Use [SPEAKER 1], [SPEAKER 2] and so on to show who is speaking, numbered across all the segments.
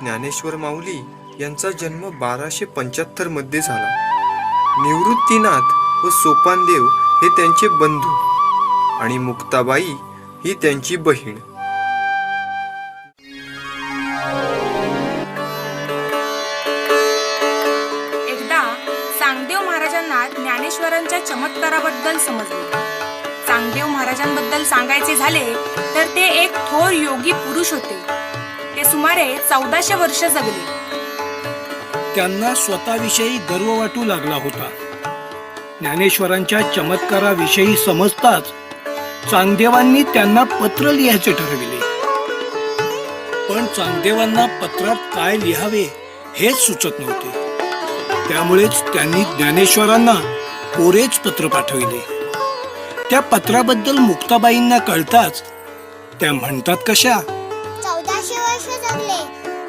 [SPEAKER 1] ज्ञानेश्वर माऊली यांचा जन्म बाराशे पंच्याहत्तरमध्ये झाला. निवृत्तीनाथ व सोपानदेव हे त्यांचे बंधू आणि मुक्ताबाई ही त्यांची बहीण.
[SPEAKER 2] एकदा सांगदेव महाराजांना ज्ञानेश्वरांच्या चमत्काराबद्दल समजले. चांगदेव महाराजांबद्दल सांगायचे झाले तर ते एक थोर योगी पुरुष होते. ते सुमारे चौदाशे वर्ष जगले.
[SPEAKER 3] त्यांना स्वतःविषयी गर्व वाटू लागला होता. ज्ञानेश्वरांच्या चमत्काराविषयी समजताच चांगदेवांनी त्यांना पत्र लिहायचे ठरविले. पण चांगदेवांना पत्रात काय लिहावे हेच सुचत नव्हते. त्यामुळेच त्यांनी ज्ञानेश्वरांना कोरेच पत्र पाठविले. त्या पत्राबद्दल मुक्ताबाईंना कळताच त्या म्हणतात कशा
[SPEAKER 4] वर्ष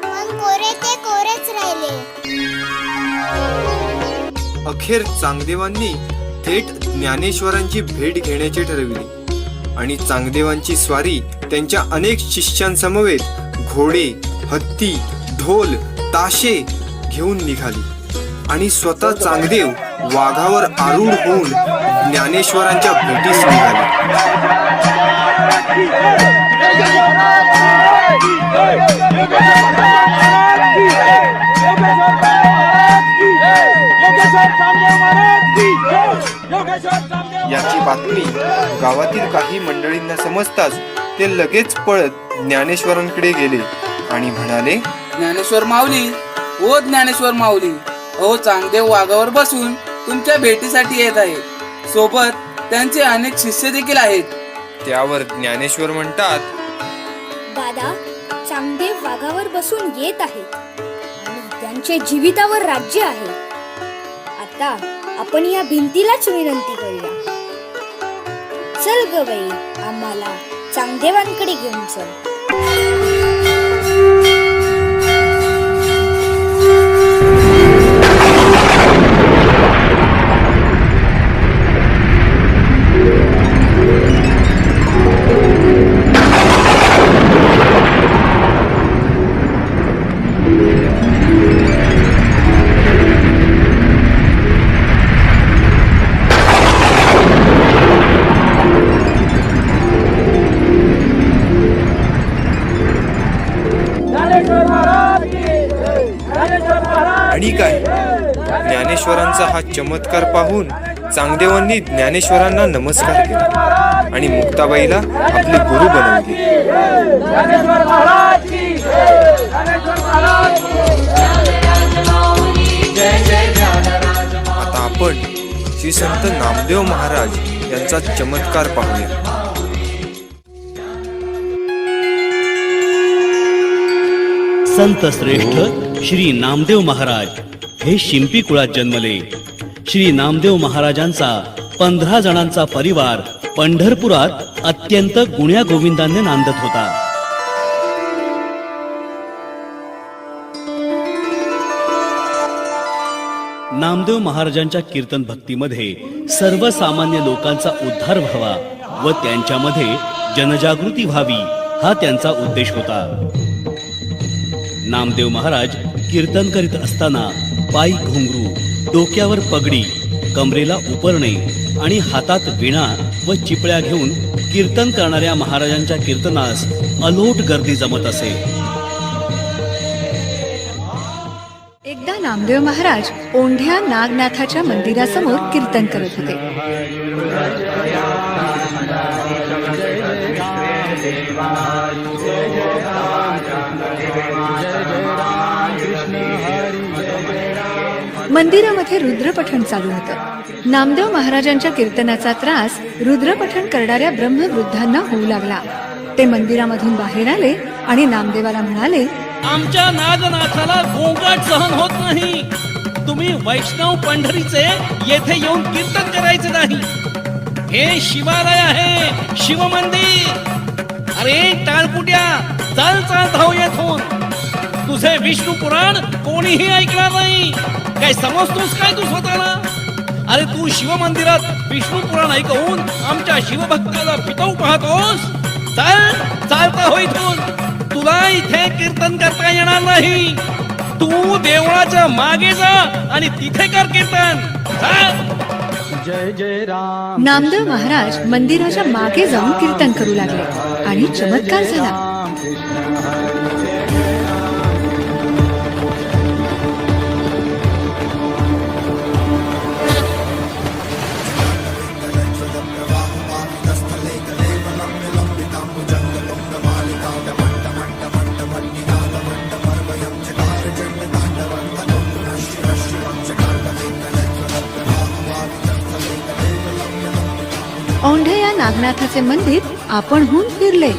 [SPEAKER 4] पण कोरे ते कोरेच राहिले.
[SPEAKER 1] अखेर चांगदेवांनी थेट ज्ञानेश्वरांची भेट घेण्याचे ठरविले. आणि चांगदेवांची स्वारी त्यांच्या अनेक शिष्यांसमवेत घोडे हत्ती ढोल ताशे घेऊन निघाली. आणि स्वतः चांगदेव वाघावर आरूढ होऊन ज्ञानेश्वरांच्या भेटीस निघाले. याची बातमी गावातील काही मंडळींना समजताच ते लगेच पळत ज्ञानेश्वरांकडे गेले आणि म्हणाले
[SPEAKER 5] ज्ञानेश्वर माऊली ओ ज्ञानेश्वर माऊली अहो चांगदेव वाघावर बसून तुमच्या भेटीसाठी येत आहे. सोबत त्यांचे अनेक शिष्य देखील आहेत.
[SPEAKER 1] त्यावर ज्ञानेश्वर म्हणतात
[SPEAKER 6] दादा चांगदेव वाघावर बसून येत आहेत. आणि त्यांचे जीवितावर राज्य आहे. आता आपण या भिंतीलाच विनंती करूया. चल ग बाई आम्हाला चांगदेवांकडे घेऊन चल.
[SPEAKER 1] हा चमत्कार पाहून चांगदेवांनी ज्ञानेश्वरांना नमस्कार केला आणि मुक्ताबाईला आपले गुरु बनवले. आता आपण श्री संत नामदेव महाराज यांचा चमत्कार पाहूया.
[SPEAKER 7] संत श्रेष्ठ श्री नामदेव महाराज. हे शिंपी कुळात जन्मले. श्री नामदेव महाराजांचा पंधरा जणांचा परिवार पंढरपुरात अत्यंत गुण्या गोविंदाने नांदत होता. नामदेव महाराजांच्या कीर्तन भक्तीमध्ये सर्वसामान्य लोकांचा उद्धार व्हावा व त्यांच्यामध्ये जनजागृती व्हावी हा त्यांचा उद्देश होता. नामदेव महाराज कीर्तन करीत असताना पायी घुंगरू डोक्यावर पगडी कमरेला उपरणे आणि हातात विणा व चिपळ्या घेऊन कीर्तन करणाऱ्या महाराजांच्या कीर्तनास अलोट गर्दी जमत असे.
[SPEAKER 8] एकदा नामदेव महाराज ओंढ्या नागनाथाच्या मंदिरासमोर कीर्तन करत होते. मंदिरामध्ये रुद्रपठण चालू होतं. नामदेव महाराजांच्या कीर्तनाचा त्रास रुद्रपठण करणाऱ्या ब्रह्मवृद्धांना होऊ लागला. ते मंदिरामधून बाहेर आले आणि नामदेवाला म्हणाले
[SPEAKER 7] आमच्या नागनाथाला गोंगाट सहन होत नाही. तुम्ही वैष्णव पंढरीचे येथे येऊन कीर्तन करायचे नाही. हे शिवालय आहे शिव मंदिर. अरे टाळपुट्या चाल चाल धाव येथून. तुझे विष्णू पुराण कोणीही ऐकणार नाही. काय समजतोस काय तू स्वतःला? अरे तू शिव मंदिरात विष्णू पुराण ऐकवून आमच्या शिवभक्ताला पितवू पाहतोस? चाल चालता हो इथून. तुला इथे कीर्तन करता येणार नाही. तू देवळाच्या मागे जा आणि तिथे कर कीर्तन. जा.
[SPEAKER 8] नामदेव महाराज मंदिराच्या मागे जाऊन कीर्तन करू लागले आणि चमत्कार झाला. औंढे या नागनाथाचे मंदिर आपणहून फिरले.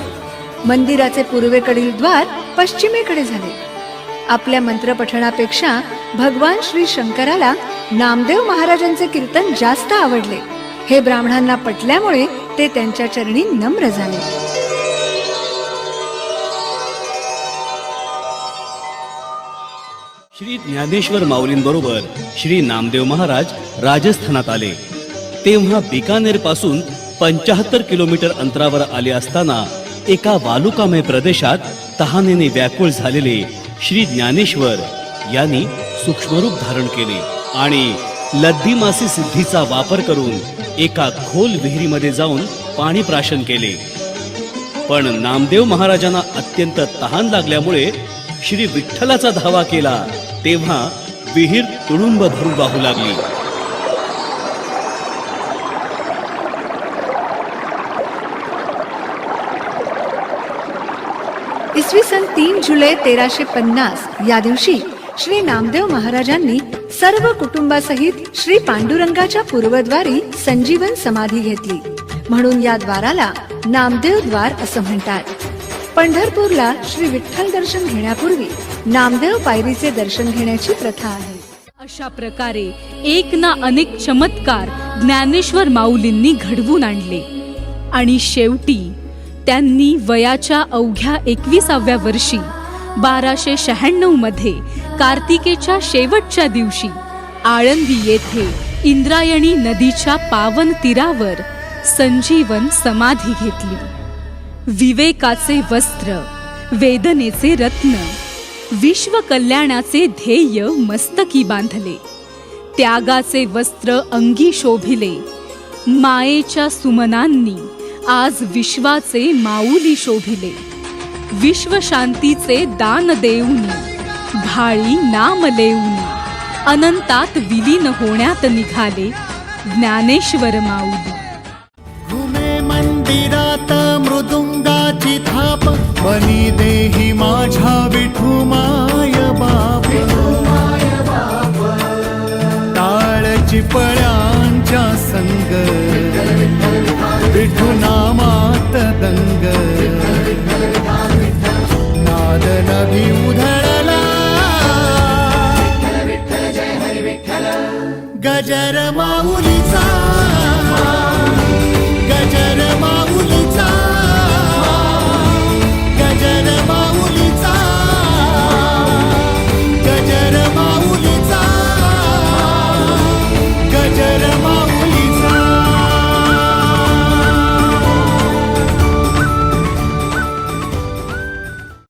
[SPEAKER 8] मंदिराचे पूर्वेकडील द्वार पश्चिमेकडे झाले. आपल्या मंत्रपठणापेक्षा भगवान श्री शंकराला नामदेव महाराजांचे कीर्तन जास्त आवडले. हे ब्राह्मणांना पटल्यामुळे ते त्यांच्या चरणी नम्र झाले.
[SPEAKER 9] श्री ज्ञानेश्वर माऊलींबरोबर श्री नामदेव महाराज राजस्थानात आले. तेव्हा बिकानेरपासून पंचाहत्तर किलोमीटर अंतरावर आले असताना एका वालुकामय प्रदेशात तहानेने व्याकुळ झालेले श्री ज्ञानेश्वर यांनी सूक्ष्मरूप धारण केले आणि लद्दी मासी सिद्धीचा वापर करून एका खोल विहिरीमध्ये जाऊन पाणी प्राशन केले. पण नामदेव महाराजांना अत्यंत तहान लागल्यामुळे श्री विठ्ठलाचा धावा केला तेव्हा विहीर तुडुंब भरून वाहू लागली.
[SPEAKER 8] इसवी सन तीन जुलै तेराशे पन्नास. या दिवशी श्री नामदेव महाराजांनी सर्व कुटुंबासहित श्री पांडुरंगाच्या पूर्वद्वारी संजीवन समाधी घेतली. म्हणून या द्वाराला नामदेव द्वार असं म्हणतात. पंढरपूरला श्री विठ्ठल दर्शन घेण्यापूर्वी नामदेव पायरीचे दर्शन घेण्याची प्रथा आहे.
[SPEAKER 10] अशा प्रकारे एक ना अनेक चमत्कार ज्ञानेश्वर माऊलींनी घडवून आणले. आणि शेवटी त्यांनी वयाच्या अवघ्या एकविसाव्या वर्षी बाराशे शहाण्णवमध्ये कार्तिकेच्या शेवटच्या दिवशी आळंदी येथे इंद्रायणी नदीच्या पावन तीरावर संजीवन समाधी घेतली. विवेकाचे वस्त्र वेदनेचे रत्न विश्व कल्याणाचे ध्येय मस्तकी बांधले. त्यागाचे वस्त्र अंगी शोभिले. मायेच्या सुमनांनी आज विश्वाचे माऊली शोभिले. विश्वशांतीचे दान देऊन भाळी नाम लेऊन अनंतात विलीन होण्यात निघाले ज्ञानेश्वर माऊली.
[SPEAKER 11] घुमे मंदिरात मृदुंगाची थाप बनी देही माझ्या विठुमा.